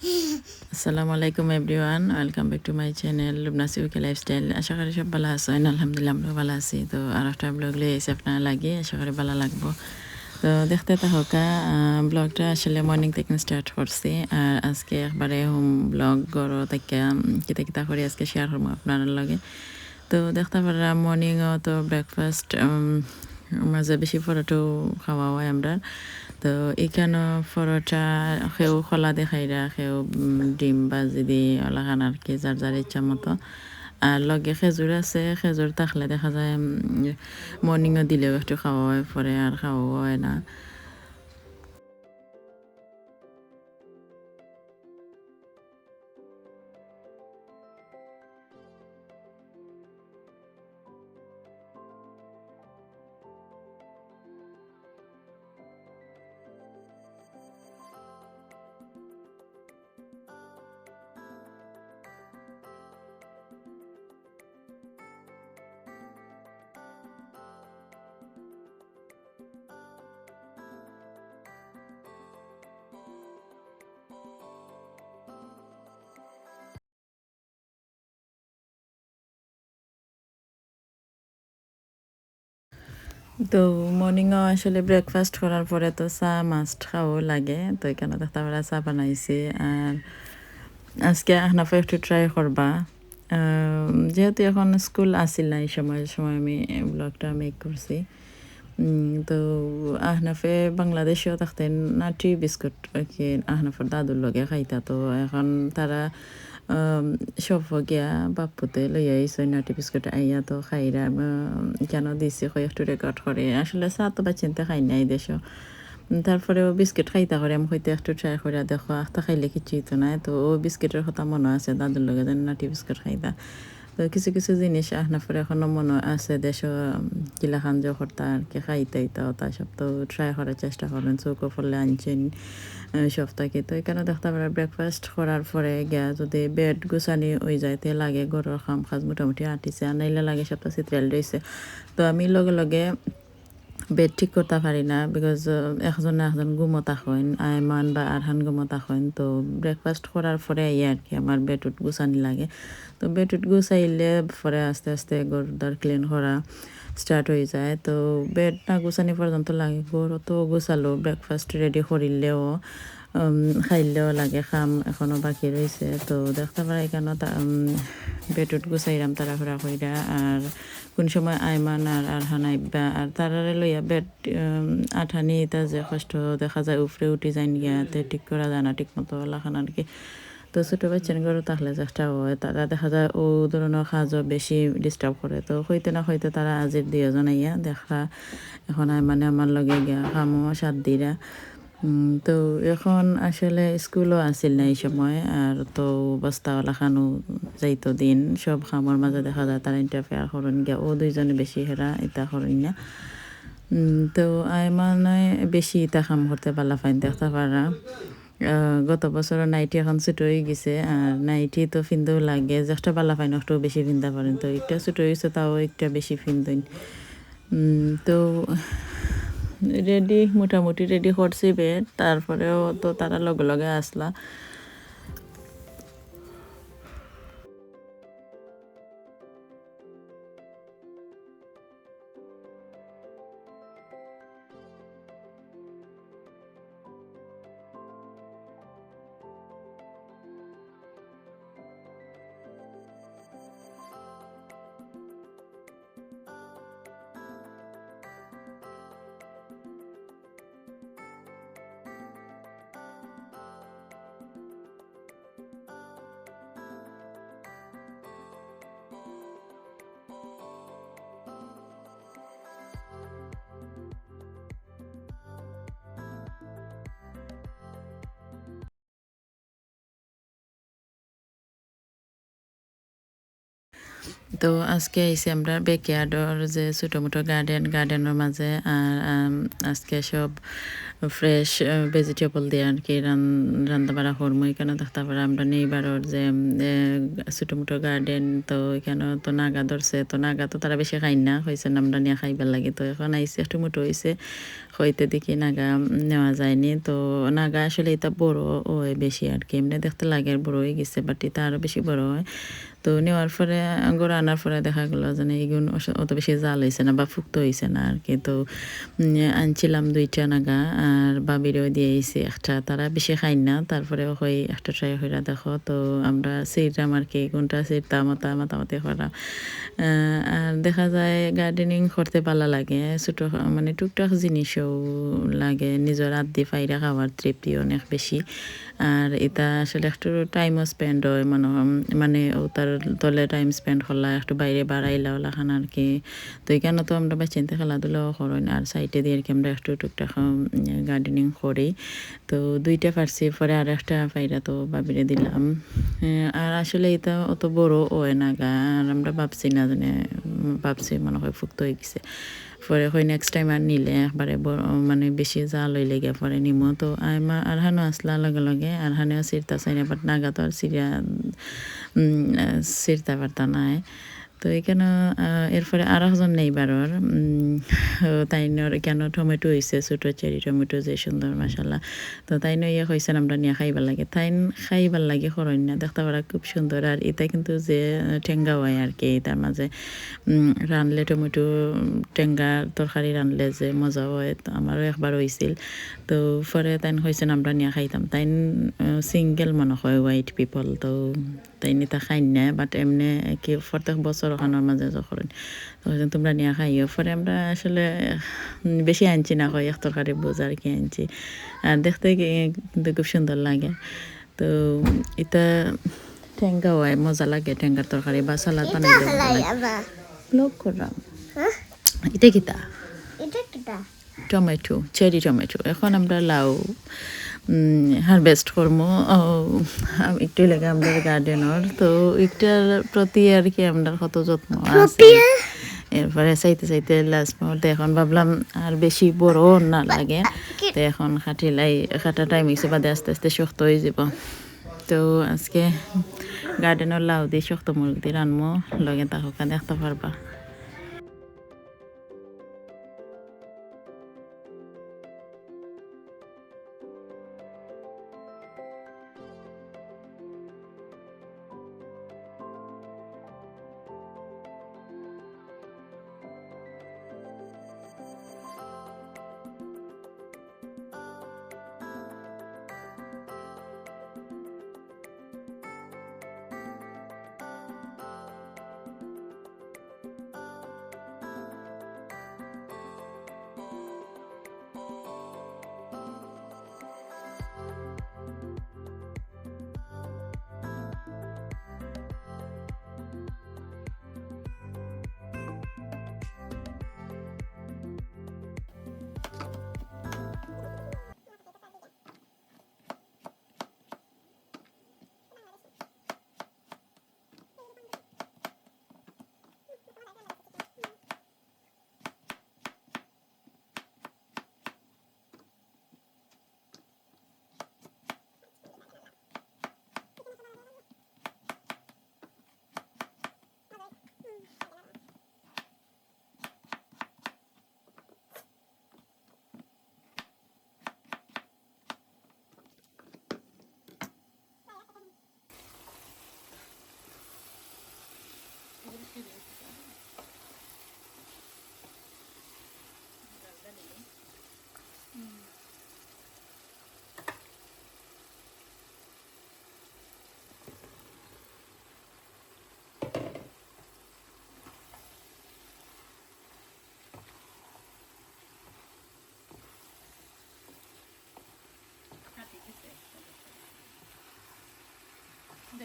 আসসালামু আলাইকুম everyone welcome back to my channel Lubna সিউকে lifestyle আশা করি সব ভালো আছেন আলহামদুলিল্লাহ আমরা ভালো আছি। তো আর একটা ব্লগ লিয়ে এসে আপনার লাগে আশা করি ভালো লাগবো। তো দেখতে থাকা ব্লগটা আসলে মর্নিং থেকে স্টার্ট করছি। আর আজকে একবারে হোম ব্লগ গড় থেকে কিতা কিতা করে আজকে শেয়ার করব আপনার লগে। তো দেখতে পারা মর্নিংও তো ব্রেকফাস্ট মাঝে বেশি পরোটাও খাওয়া হয় আমরা। তো এখানে পরোটা সেও খোলা দেখাইরা সেও ডিম বাজি দি, অলাখান আর কি যার যার ইচ্ছা মতো। আর লগে খেজুর আছে খেজুর থাকলে দেখা যায় মর্নিংও দিলেও একটু খাওয়া হয়, পরে আর খাওয়া হয় না। তো মর্নিংও আসলে ব্রেকফাস্ট করার পরে তো চা মাস্ট খাওয়াও লাগে। তো এখানে দেখতে পারা চা বানাইছি। আর আজকে আহনাফে একটু ট্রাই করবা যেহেতু এখন স্কুল আসিল না এই সময় সময় আমি ব্লগটা মেক করছি তো আহনাফে বাংলাদেশেও থাকতেন নাটি বিস্কুট আহনাফের দাদুর লগে খাইতা। তো এখন তারা সব গিয়া বাপুতে লইয়া আইসই নাটি বিস্কুট আইয়া তো খাইরা কেন দিছি কই একটু রেকর্ড করে আসলে চা তো বাচ্চিনতে খাই নাই দেশ তারপরে ও বিস্কিট খাইতা করে আমি হইতে একটু ট্রাই করে দেখো আখটা খাইলে কিছুই তো নাই তো ও বিস্কিটের কথা মনে আছে দাদুর লগে নাটি বিস্কুট খাইতা তো কিছু কিছু জিনিস আহনাফের এখনও মনে আছে দেশ কিলাখান যে কে আর কি খাইতে তা সব তো ট্রাই করার চেষ্টা করেন চৌকো ফলে আনছেন সপ্তাহে তো এখানে দেখতে পারে ব্রেকফাস্ট করার পরে গিয়া যদি বেড গুছানি ওই যাইতে লাগে গরুর খাম খাজ মোটামুটি আঁটিছে আনাইলে লাগে সপ্তাহ চিত্রাল রয়েছে তো আমি লগে লগে বেড ঠিক করতে পারি না বিকজ একজন একজন ঘুমতা হইন, আয়মান বা আরহান ঘুমতা হইন, তো ব্রেকফাস্ট করার পরে আই আর কি আমার বেডুট গুছানি লাগে। তো বেডুট গুছাইলে পরে আস্তে আস্তে গরুদার ক্লিন করা স্টার্ট হয়ে যায়। তো বেড না গুছানি পর্যন্ত লাগে গরু তো গুছালো ব্রেকফাস্ট রেডি করিলেও খাইলেও লাগে, খাম এখনও বাকি রয়েছে তো দেখতে পারা এখানে বেটুট গুছাইরাম ঘোরা কইরা আর কোন সময় আইমান আর আরহান আইবা আর তারারে লইয়া বেড আঠানি তা যে কষ্ট দেখা যায় উফরে উঠি যায় গিয়াতে ঠিক করা যায় না, ঠিক মতো লাখান আর কি তো ছোটো বাচ্চান ঘরে তাহলে চেষ্টা হয় তারা দেখা যায়, ও ধরনের কাজও বেশি ডিস্টার্ব করে তো হইতে না হইতে তারা আজির দিয়ে জনাইয়া দেখা, এখন মানে আমার লগে গিয়া, খামো, সাত দিরা তো এখন আসলে স্কুলও আসিল না এই সময়, আর তো বস্তাওয়ালা খানো যাইতো দিন। সব খামর মাঝে দেখা যায় তারা ইন্টারফেয়ার করেন গিয়া, ও দুইজনে বেশি হেরা এটা করেন না। তো মানে বেশি ইতা কাম করতে পারলা ফাইন, দেখতে পারা গত বছর নাইটি এখন ছোটো হয়ে গেছে, আর নাইটি তো ফিনতেও লাগে যেটা পাল্লা ফাইন একটু বেশি ফিনতে পারেন। তো একটা ছোটো হয়েছে, তাও একটা বেশি ফিনতেন তো রেডি মোটামুটি রেডি করছি বেড তারপরেও তো তারা লগে লগে আসলা। তো আজকে আইসি আমরা বেকিয়ার্ডর যে ছোটো মোটো গার্ডেন গার্ডেনের মাঝে আর আজকে সব ফ্রেশ ভেজিটেবল দিয়ে আর কি রান্না বাড়া করব এখানে দেখতে পারে আমরা নেইবারর যে ছোটো মোটো গার্ডেন তো এখানে তো নাগা ধরছে, তো নাগা তো তারা বেশি খাই না। হয়েছে আমরা নিয়ে খাইবার লাগে। তো এখন আইসে একটু মোটো হয়েছে হইতে দেখি নাগা নেওয়া যায়নি। তো নাগা আসলে এটা বড় হয় বেশি আর কি এমনি দেখতে লাগে, বড় হয়ে গেছে বাট এটা আরও বেশি বড় হয়। তো নেওয়ার পরে, গরু আনার পরে দেখা গেল যেন না এগুলো অত বেশি জাল হয়েছে না বা ফুক্ত হয়েছে না আর কি তো আনছিলাম দুইটা নাগা আর বাবিরও দিয়ে আইছি, একটা তারা বেশি খাই না, তারপরে হই একটা ট্রাই হইরা দেখো, তো আমরা সিরতাম আর কি, কোনটা সিরতাম মাতা মাতামাতি করা আর দেখা যায় গার্ডেনিং করতে ভালো লাগে, ছোটো মানে টুকটাক জিনিসও লাগে, নিজের আদি ফাইরা খাওয়ার তৃপ্তি অনেক বেশি। আর এটা আসলে একটু টাইমও স্পেন্ড হয় মানে মানে তার তলে টাইম স্পেন্ড করলা, একটু বাইরে বাড়াইলা ওলা খান আর কি। তো এখানে তো আমরা বাচ্চাতে খেলাধুলাও করেন আর সাইডে দিয়ে আর কি আমরা একটু টুকটাক গার্ডেনিং করি। তো দুইটা পারছি, পরে আর একটা পাইরা তো বাবিরে দিলাম। আর আসলে এটা অত বড় হয় না গা, আর আমরা ভাবছি না জানে ভাবছি মনে হয় ফুক্ত হয়ে গেছে। পরে হয় নেক্সট টাইম আর নিলে, একবারে মানে বেশি জাল হইলে গিয়ে পরে নিমো। তো আমার আর হানো আসলা লগে লগে আর হানেও সিরতা চাই না বাট নাগা তো আর সিরিয়া সিরতা পারতা নাই। তো এখানে এরপরে আর একজন নেইবারর তাইনর কেন টমেটো হয়েছে ছোটো চেরি টমেটো যে সুন্দর মাসাল্লাহ তো তাইন ইয়ে হয়েছে আমরা নিয়ে খাইবার লাগে। তাইন খাইবার লাগে খরণ না, দেখতে পারা খুব সুন্দর। আর এটা কিন্তু যে ঠেঙ্গা হয় আর কি, তার মাঝে রানলে টমেটো টেঙ্গা তরকারি রানলে যে মজা হয়, তো আমারও একবার হয়েছিল তো পরে তাইন হয়েছে আমরা নিয়ে খাইতাম। তাইন সিঙ্গেল মনে হয়, হোয়াইট পিপল, তো তাই নিতা খাই না বাট এমনি কি প্রত্যেক বছর ওখানোর মাঝে যখন তখন তোমরা নিয়ে খাইও। পরে আমরা আসলে বেশি আনছি না হয় এক তরকারি বোঝ আর কি আনছি। আর দেখতে কি- কিন্তু খুব সুন্দর লাগে। তো এটা ঠেঙ্গা হয় মজা লাগে ঠেঙ্গার তরকারি বা সালাদ বানাইলে ব্লগ করলাম। হ্যাঁ? এটা কিতা? এটা টমেটো চেরি টমেটো। এখন আমরা লাউ। হারভেস্ট করব। একটু লাগে আমাদের গার্ডেনের তো একটার প্রতি আর কি আমরা কত যত্ন আছে? এরপরে চাইতে চাইতে লাস্ট মুহূর্তে এখন ভাবলাম আর বেশি বড় না লাগে। তো এখন খাটিলাই খাটা টাইম হয়েছে বাদে আস্তে আস্তে শক্ত হয়ে যাব। তো আজকে গার্ডেনের লাউ দিয়ে শক্ত মুরগ দিয়ে রানবো। লগে তাহকা দেখতে পারবা।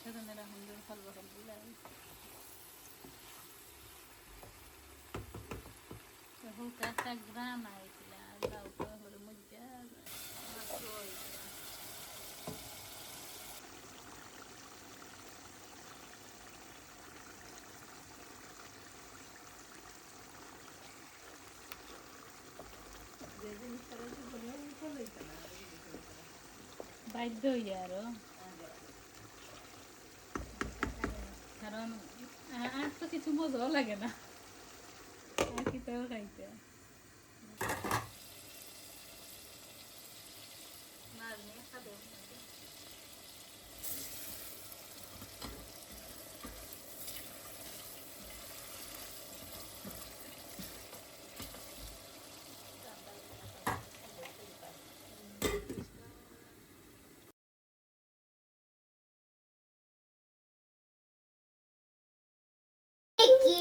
সেজনের আলহামদুলিল্লাহ ফলব আলহামদুলিল্লাহ হুকা একটা গ্রাম বাধ্য হইয়া মজাও লাগে না। আর কি তাও খাইতে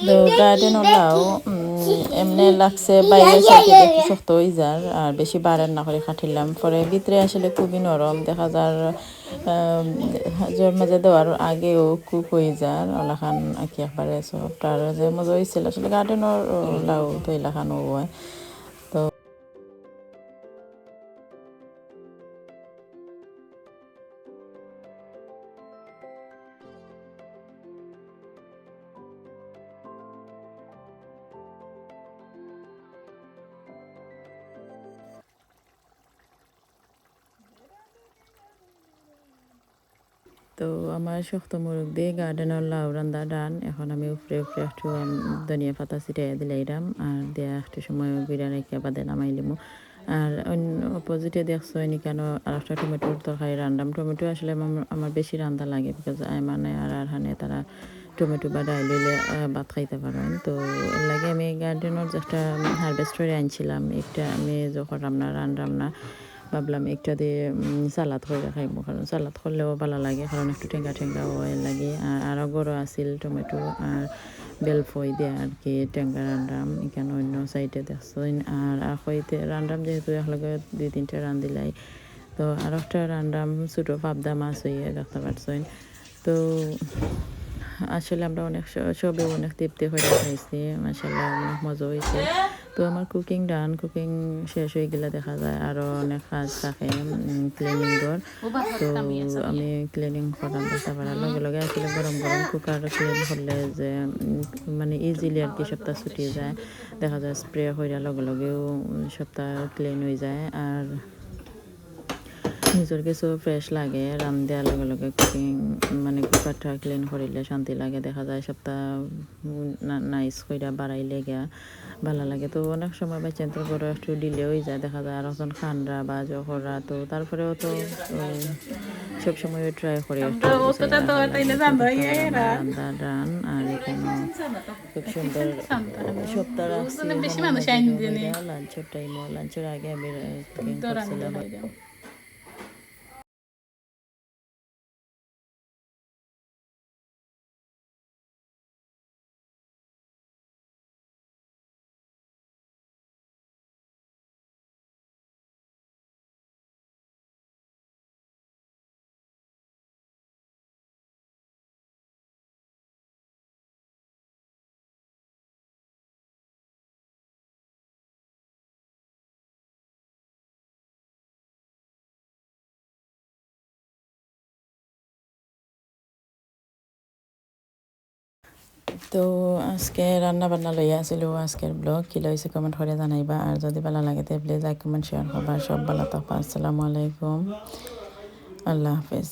তো গার্ডেন ওলাও এমনি লাগছে বাইরে সাইডে শক্ত হয়ে যার, আর বেশি বাড়ার না করে খাটিলাম। পরে ভিতরে আসলে খুবই নরম, দেখা যার জোর মাঝে দেওয়ার আগেও কুক হয়ে যার ওলাখান আঁকি একবারে সফট আর যে মজা হয়েছিল, আসলে গার্ডেনের লাউ তো এলাখানও হয়। আমার শক্ত মুরগ দিয়ে গার্ডেনের লাউ রান্দা ডান। এখন আমি উপরে উপরে একটু ধনিয়া পাতা ছিটাই দিলাইলাম আর দেয়া একটু সময় বিরা রেখে বাদে নামাই নামাইলিমু আর অন্য অপোজিটে দেখছ, এনি কেন আর একটা টমেটোর তরকারি রান্দাম। টমেটো আসলে আমার- বেশি রান্দা লাগে বিকজ আই মানে আর আর হানে তারা টমেটো বা ডাইল হইলে ভাত খাইতে পারেন। তো লাগে আমি গার্ডেনের একটা হারভেস্ট করে আনছিলাম। একটা আমি যখন রান্না রান্নাম না ভাবলাম একটা দিয়ে সালাদ করে খাইব কারণ সালাদ করলেও ভালো লাগে, কারণ একটু ঠেঙ্গা ঠেঙ্গা হয় লাগে। আর আরও গরু আছিল, টমেটো আর বেলফই দিয়ে আর কি টেঙ্গা রান্দাম, এখানে অন্য সাইডে দেখছেন। আর আখইতে রান্দাম যেহেতু একলগে দুই তিনটা রান্দিলাই তো আর একটা রান্দাম ছোটো পাবদা মাছ হইয়ে দেখতে পারছেন। তো আসলে আমরা অনেক সবে অনেক তৃপ্তি করে খাইছি মাসাল্লাহ অনেক মজা হয়েছে। তো আমার কুকিং ডান কুকিং শেষ হয়ে গেলে দেখা যায় আরও অনেক কাজ থাকে ক্লিনিং ঘর তো আমি ক্লিনিং করার চেষ্টা করার লগে লগে আসলে গরম গরম কুকার ক্লিন করলে যে মানে ইজিলি আর কি সপ্তাহ ছুটি যায়। দেখা যায় স্প্রে হইয়া লগে লগেও সপ্তাহ ক্লিন হয়ে যায়। আর নিজের কিছু ফ্রেশ লাগে রান দেওয়ার লগে লগে কুকিং মানে কুকারটা ক্লিন করিলে শান্তি লাগে দেখা যায় সপ্তাহ নাইস কইরা বাড়াইলে গিয়া ভালো লাগে। তো অনেক সময় বাচ্চা তো বড় একটু ডিলে হয়ে যায় দেখা যায় আর এখন খানরা বা জহররা তো তারপরেও তো সব সময় ট্রাই করি রান আর এখানে খুব সুন্দর সপ্তাহ লাঞ্চের টাইমও লাঞ্চের আগে আমি তো আজকে রান্না বান্না লইয়া আছিলো আজকের ব্লগ কি লইছে কমেন্ট করে জানাইবা। আর যদি ভালো লাগে তে প্লিজ লাইক কমেন্ট শেয়ার করবা সব ভালো থাকবা আসসালামু আলাইকুম। আল্লাহ হাফেজ।